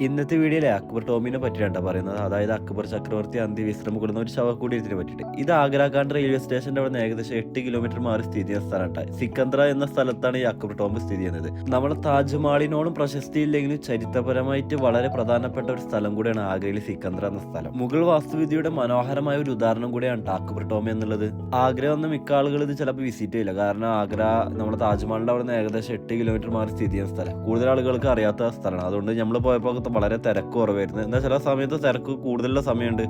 ഇന്നത്തെ വീഡിയോയിലെ അക്ബർ ടോമിനെ പറ്റിയാണ് പറയുന്നത്. അതായത് അക്ബർ ചക്രവർത്തി അന്ത്യവിശ്രമം കൂടുന്ന ഒരു ശവകൂടീരത്തിനെ പറ്റിയിട്ട്. ഇത് ആഗ്രാഖാണ്ട് റെയിൽവേ സ്റ്റേഷന്റെ അവിടെ നിന്ന് ഏകദേശം എട്ട് കിലോമീറ്റർ മാറി സ്ഥിതി ചെയ്യുന്ന സ്ഥലമാണ് സിക്കന്ദ്ര എന്ന സ്ഥലത്താണ് ഈ അക്ബർ ടോം സ്ഥിതി ചെയ്യുന്നത്. നമ്മുടെ താജ്മഹാളിനോടും പ്രശസ്തിയില്ലെങ്കിലും ചരിത്രപരമായിട്ട് വളരെ പ്രധാനപ്പെട്ട ഒരു സ്ഥലം കൂടിയാണ് ആഗ്രയിൽ സിക്കന്ദ്ര എന്ന സ്ഥലം. മുഗൾ വാസ്തുവിദ്യയുടെ മനോഹരമായ ഒരു ഉദാഹരണം കൂടിയാണ് അക്ബർ ടോം എന്നുള്ളത്. ആഗ്ര വന്ന മിക്ക ആളുകൾ ഇത് ചിലപ്പോൾ വിസിറ്റ് ചെയ്യില്ല. കാരണം ആഗ്ര നമ്മുടെ താജ്മഹലിന്റെ അവിടെ നിന്ന് ഏകദേശം എട്ട് കിലോമീറ്റർ മാറി സ്ഥിതി ചെയ്യുന്ന സ്ഥലം. കൂടുതൽ ആളുകൾക്ക് അറിയാത്ത സ്ഥലമാണ്. അതുകൊണ്ട് നമ്മൾ പോയപ്പോൾ വളരെ തിരക്ക് കുറവായിരുന്നു. എന്നാൽ ചില സമയത്ത് തിരക്ക് കൂടുതലുള്ള സമയമുണ്ട്.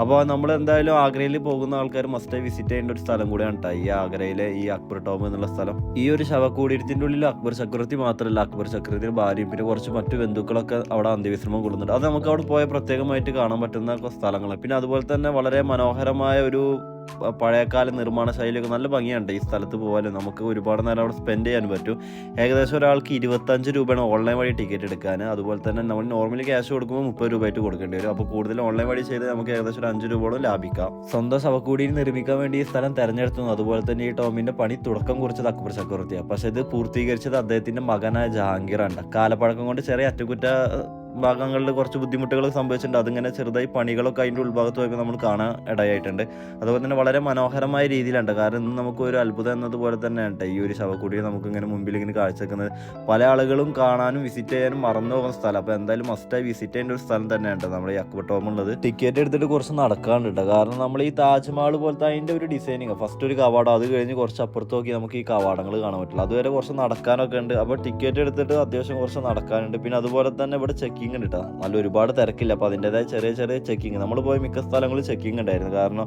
അപ്പോൾ നമ്മൾ എന്തായാലും ആഗ്രയിൽ പോകുന്ന ആൾക്കാർ മസ്റ്റ് വിസിറ്റ് ചെയ്യേണ്ട ഒരു സ്ഥലം കൂടിയാണ് ട്ടോ ഈ ആഗ്രയിലെ ഈ അക്ബർ ടോം എന്നുള്ള സ്ഥലം. ഈ ഒരു ശവകൂടീരത്തിന്റെ ഉള്ളിൽ അക്ബർ ചക്രവർത്തി മാത്രമല്ല അക്ബർ ചക്രവർത്തിയുടെ ഭാര്യയും പിന്നെ കുറച്ച് മറ്റു ബന്ധുക്കളൊക്കെ അവിടെ അന്ത്യവിശ്രമം കൊള്ളുന്നുണ്ട്. അത് നമുക്ക് അവിടെ പോയ പ്രത്യേകമായിട്ട് കാണാൻ പറ്റുന്ന സ്ഥലങ്ങളാണ്. പിന്നെ അതുപോലെ തന്നെ വളരെ മനോഹരമായ ഒരു പഴയകാല നിർമ്മാണ ശൈലിയൊക്കെ നല്ല ഭംഗിയുണ്ട് ഈ സ്ഥലത്ത് പോകാനും നമുക്ക് ഒരുപാട് നേരം അവിടെ സ്പെൻഡ് ചെയ്യാൻ പറ്റും. ഏകദേശം ഒരാൾക്ക് ഇരുപത്തഞ്ച് രൂപയാണ് ഓൺലൈൻ വഴി ടിക്കറ്റ് എടുക്കാൻ. അതുപോലെ തന്നെ നമ്മൾ നോർമലി ക്യാഷ് കൊടുക്കുമ്പോൾ മുപ്പത് രൂപയായിട്ട് കൊടുക്കേണ്ടി വരും. അപ്പോൾ കൂടുതൽ ഓൺലൈൻ വഴി ചെയ്ത് നമുക്ക് ഏകദേശം ഒരു അഞ്ച് രൂപയോളം ലാഭിക്കാം. സ്വന്തം ശവക്കൂടിയിൽ നിർമ്മിക്കാൻ വേണ്ടി ഈ സ്ഥലം തെരഞ്ഞെടുത്തു. അതുപോലെ തന്നെ ഈ ടോമിന്റെ പണി തുടക്കം കുറിച്ചത് അക്ബർ ചക്രവർത്തിയാണ്. പക്ഷേ ഇത് പൂർത്തീകരിച്ചത് അദ്ദേഹത്തിന്റെ മകനായ ജഹാംഗീറാണ്. കാലപ്പഴക്കം കൊണ്ട് ചെറിയ അറ്റകുറ്റ ഭാഗങ്ങളിൽ കുറച്ച് ബുദ്ധിമുട്ടുകൾ സംഭവിച്ചിട്ടുണ്ട്. അതിങ്ങനെ ചെറുതായി പണികളൊക്കെ അതിന്റെ ഉൾഭാഗത്ത് പോയപ്പോൾ നമ്മൾ കാണാൻ ഇടയായിട്ടുണ്ട്. അതുപോലെ തന്നെ വളരെ മനോഹരമായ രീതിയിലുണ്ട്. കാരണം ഇന്ന് നമുക്ക് ഒരു അത്ഭുതം എന്നതുപോലെ തന്നെയാണ് ഈ ഒരു ശവക്കുടിയെ നമുക്ക് ഇങ്ങനെ മുമ്പിൽ ഇങ്ങനെ കാഴ്ചവെക്കുന്നത്. പല ആളുകളും കാണാനും വിസിറ്റ് ചെയ്യാനും മറന്നു പോകുന്ന സ്ഥലം. അപ്പോൾ എന്തായാലും മസ്റ്റായി വിസിറ്റ് ചെയ്യേണ്ട ഒരു സ്ഥലം തന്നെയാണ് നമ്മുടെ ഉള്ളത് ടിക്കറ്റ് എടുത്തിട്ട് കുറച്ച് നടക്കാണ്ട് കാരണം നമ്മൾ ഈ താജ്മഹൽ പോലത്തെ അതിന്റെ ഒരു ഡിസൈനിങ് ഫസ്റ്റ് ഒരു കവാടം. അത് കഴിഞ്ഞ് കുറച്ച് അപ്പുറത്ത് നോക്കി നമുക്ക് ഈ കവാടങ്ങൾ കാണാൻ പറ്റില്ല. അതുവരെ കുറച്ച് നടക്കാനൊക്കെ ഉണ്ട്. അപ്പോൾ ടിക്കറ്റ് എടുത്തിട്ട് അത്യാവശ്യം കുറച്ച് നടക്കാനുണ്ട്. പിന്നെ അതുപോലെ തന്നെ ഇവിടെ ചെക്കിംഗ് ഉണ്ട് കേട്ടോ നല്ല ഒരുപാട് തിരക്കില്ല. അപ്പോൾ അതിന്റെതായ ചെറിയ ചെറിയ ചെക്കിംഗ് നമ്മൾ പോയ മിക്ക സ്ഥലങ്ങളിൽ ചെക്കിംഗ് ഉണ്ടായിരുന്നു. കാരണം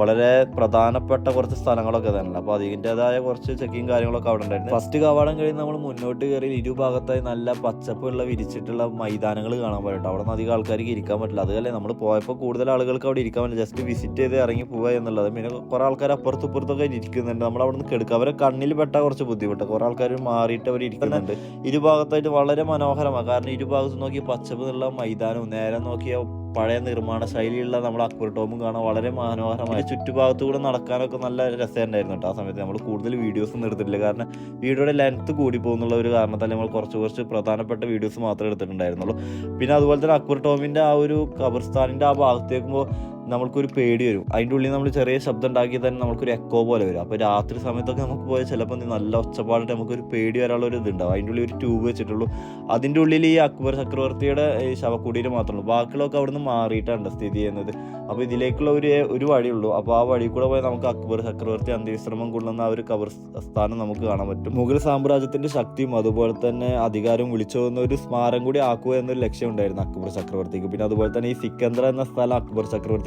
വളരെ പ്രധാനപ്പെട്ട കുറച്ച് സ്ഥലങ്ങളൊക്കെ തന്നെ അപ്പോൾ അതിന്റെതായ കുറച്ച് ചെക്കിങ് കാര്യങ്ങളൊക്കെ അവിടെ ഉണ്ടായിരുന്നു. ഫസ്റ്റ് കവാടം കഴിഞ്ഞ് നമ്മൾ മുന്നോട്ട് കയറി ഇരുഭാഗത്തായി നല്ല പച്ചപ്പുള്ള വിരിച്ചിട്ടുള്ള മൈതാനങ്ങൾ കാണാൻ പറ്റും അവിടെ നിന്ന് അധികം ആൾക്കാർക്ക് ഇരിക്കാൻ പറ്റില്ല. അതുപോലെ നമ്മൾ പോയപ്പോൾ കൂടുതൽ ആളുകൾക്ക് അവിടെ ഇരിക്കാൻ പറ്റില്ല. ജസ്റ്റ് വിസിറ്റ് ചെയ്ത് ഇറങ്ങി പോവുക എന്നുള്ളത്. പിന്നെ കുറേ ആൾക്കാർ അപ്പുറത്തും ഇപ്പുറത്തൊക്കെ ഇരിക്കുന്നുണ്ട്. നമ്മൾ അവിടെ നിന്ന് കെടുക്കുക. അവരെ കണ്ണിൽ പെട്ട കുറച്ച് ബുദ്ധിമുട്ട്. കുറേ ആൾക്കാർ മാറിയിട്ട് അവർ ഇരിക്കുന്നുണ്ട്. ഇരുഭാഗത്തായിട്ട് വളരെ മനോഹരമാണ്. കാരണം ഇരുഭാഗത്ത് നോക്കി പച്ചപ്പ് നിന്നുള്ള മൈതാനവും നേരെ നോക്കിയ പഴയ നിർമ്മാണ ശൈലിയുള്ള നമ്മുടെ അക്ബർ ടോമും കാണാൻ വളരെ മനോഹരമായ ചുറ്റുഭാഗത്തുകൂടെ നടക്കാനൊക്കെ നല്ല രസമുണ്ടായിരുന്നു കേട്ടോ ആ സമയത്ത്. നമ്മൾ കൂടുതൽ വീഡിയോസ് ഒന്നും എടുത്തിട്ടില്ല. കാരണം വീഡിയോയുടെ ലെങ്ത്ത് കൂടി പോകുന്നുള്ള ഒരു കാരണത്താൽ നമ്മൾ കുറച്ച് കുറച്ച് പ്രധാനപ്പെട്ട വീഡിയോസ് മാത്രമേ എടുത്തിട്ടുണ്ടായിരുന്നുള്ളൂ. പിന്നെ അതുപോലെ തന്നെ അക്ബർ ടോമിന്റെ ആ ഒരു ഖബർസ്ഥാനിന്റെ ആ ഭാഗത്തേക്കുമ്പോൾ നമ്മൾക്കൊരു പേടി വരും. അതിന്റെ ഉള്ളിൽ നമ്മൾ ചെറിയ ശബ്ദം ഉണ്ടാക്കി തന്നെ നമുക്കൊരു എക്കോ പോലെ വരും. അപ്പോൾ രാത്രി സമയത്തൊക്കെ നമുക്ക് പോയാൽ ചിലപ്പോൾ നല്ല ഒച്ചപ്പാടിട്ട് നമുക്കൊരു പേടി വരാനുള്ള ഒരു ഇതുണ്ടാവും. അതിന്റെ ഉള്ളിൽ ഒരു ട്യൂബ് വെച്ചിട്ടുള്ളൂ. അതിന്റെ ഉള്ളിൽ ഈ അക്ബർ ചക്രവർത്തിയുടെ ശവക്കുടീര് മാത്രമേ ഉള്ളൂ. ബാക്കിയുള്ളതൊക്കെ അവിടുന്ന് മാറിയിട്ടാണ് സ്ഥിതി ചെയ്യുന്നത്. അപ്പോൾ ഇതിലേക്കുള്ള ഒരു ഒരു വഴിയുള്ളൂ. അപ്പോൾ ആ വഴി കൂടെ പോയാൽ നമുക്ക് അക്ബർ ചക്രവർത്തി അന്ത്യവിശ്രമം കൊള്ളുന്ന ആ ഒരു കബർ സ്ഥാനം നമുക്ക് കാണാൻ പറ്റും. മുഗൾ സാമ്രാജ്യത്തിന്റെ ശക്തിയും അതുപോലെ തന്നെ അധികാരവും വിളിച്ചു പോകുന്ന ഒരു സ്മാരം കൂടി ആക്കുക എന്നൊരു ലക്ഷ്യം ഉണ്ടായിരുന്നു അക്ബർ ചക്രവർത്തിക്ക്. പിന്നെ അതുപോലെ തന്നെ ഈ സിക്കന്ദ്ര എന്ന സ്ഥലം അക്ബർ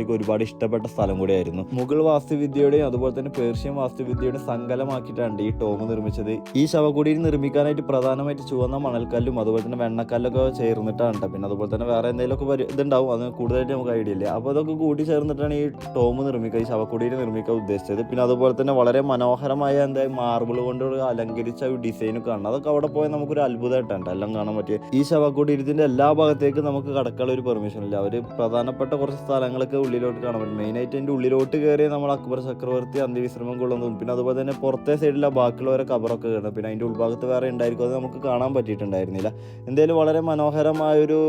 ചക്രവർത്തിക്ക് ഒരുപാട് ഇഷ്ടപ്പെട്ട സ്ഥലം കൂടിയായിരുന്നു. മുഗൾ വാസ്തുവിദ്യയുടെയും അതുപോലെ തന്നെ പേർഷ്യൻ വാസ്തുവിദ്യയുടെ സങ്കലമാക്കിയിട്ടാണ് ഈ ടോം നിർമ്മിച്ചത്. ഈ ശവകുടീർ നിർമ്മിക്കാനായിട്ട് പ്രധാനമായിട്ട് ചുവന്ന മണൽക്കല്ലും അതുപോലെ തന്നെ വെണ്ണക്കല്ലൊക്കെ ചേർന്നിട്ടാണ് ട്ടോ. പിന്നെ അതുപോലെ തന്നെ വേറെ എന്തെങ്കിലുമൊക്കെ ഇതുണ്ടാവും. അത് കൂടുതലായിട്ട് നമുക്ക് ഐഡിയ ഇല്ല. അപ്പോൾ അതൊക്കെ കൂടി ചേർന്നിട്ടാണ് ഈ ടോം നിർമ്മിക്കുക ഈ ശവക്കുടീർ നിർമ്മിക്കാൻ ഉദ്ദേശിച്ചത്. പിന്നെ അതുപോലെ തന്നെ വളരെ മനോഹരമായ എന്താ മാർബിൾ കൊണ്ട് അലങ്കരിച്ച ഒരു ഡിസൈനും കാണണം. അതൊക്കെ അവിടെ പോയാൽ നമുക്കൊരു അത്ഭുതമായിട്ടുണ്ട് എല്ലാം കാണാൻ പറ്റിയ ഈ ശവക്കുടീരത്തിന്റെ എല്ലാ ഭാഗത്തേക്കും നമുക്ക് കടക്കാനുള്ള ഒരു പെർമിഷൻ ഇല്ല. അവർ പ്രധാനപ്പെട്ട കുറച്ച് സ്ഥലങ്ങളൊക്കെ ഉള്ളിലോട്ട് കാണാൻ പറ്റും. മെയിനായിട്ട് അതിന്റെ ഉള്ളിലോട്ട് കയറി നമ്മൾ അക്ബർ ചക്രവർത്തി അന്ത്യവിശ്രമം കൊള്ളുന്നതും പിന്നെ അതുപോലെ തന്നെ പുറത്തെ സൈഡിലെ ബാക്കിയുള്ളവരെ കബറൊക്കെ കാണും പിന്നെ അതിന്റെ ഉൾഭാഗത്ത് വേറെ ഉണ്ടായിരിക്കും. അത് നമുക്ക് കാണാൻ പറ്റിയിട്ടുണ്ടായിരുന്നില്ല. എന്തായാലും വളരെ മനോഹരമായൊരു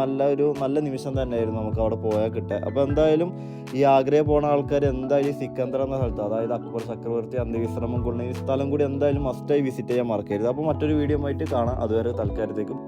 നല്ല ഒരു നല്ല നിമിഷം തന്നെയായിരുന്നു നമുക്ക് അവിടെ പോയാൽ കിട്ടുക. അപ്പോൾ എന്തായാലും ഈ ആഗ്രഹ പോണ ആൾക്കാർ എന്തായാലും സിക്കന്ദർ എന്ന സ്ഥലത്ത് അതായത് അക്ബർ ചക്രവർത്തി അന്ത്യവിശ്രമം കൊള്ളുന്ന ഈ സ്ഥലം കൂടി എന്തായാലും മസ്റ്റായി വിസിറ്റ് ചെയ്യാൻ മറക്കരുത്. അപ്പോൾ മറ്റൊരു വീഡിയോ ആയിട്ട് കാണാം. അതുവരെ തൽക്കാലത്തേക്കും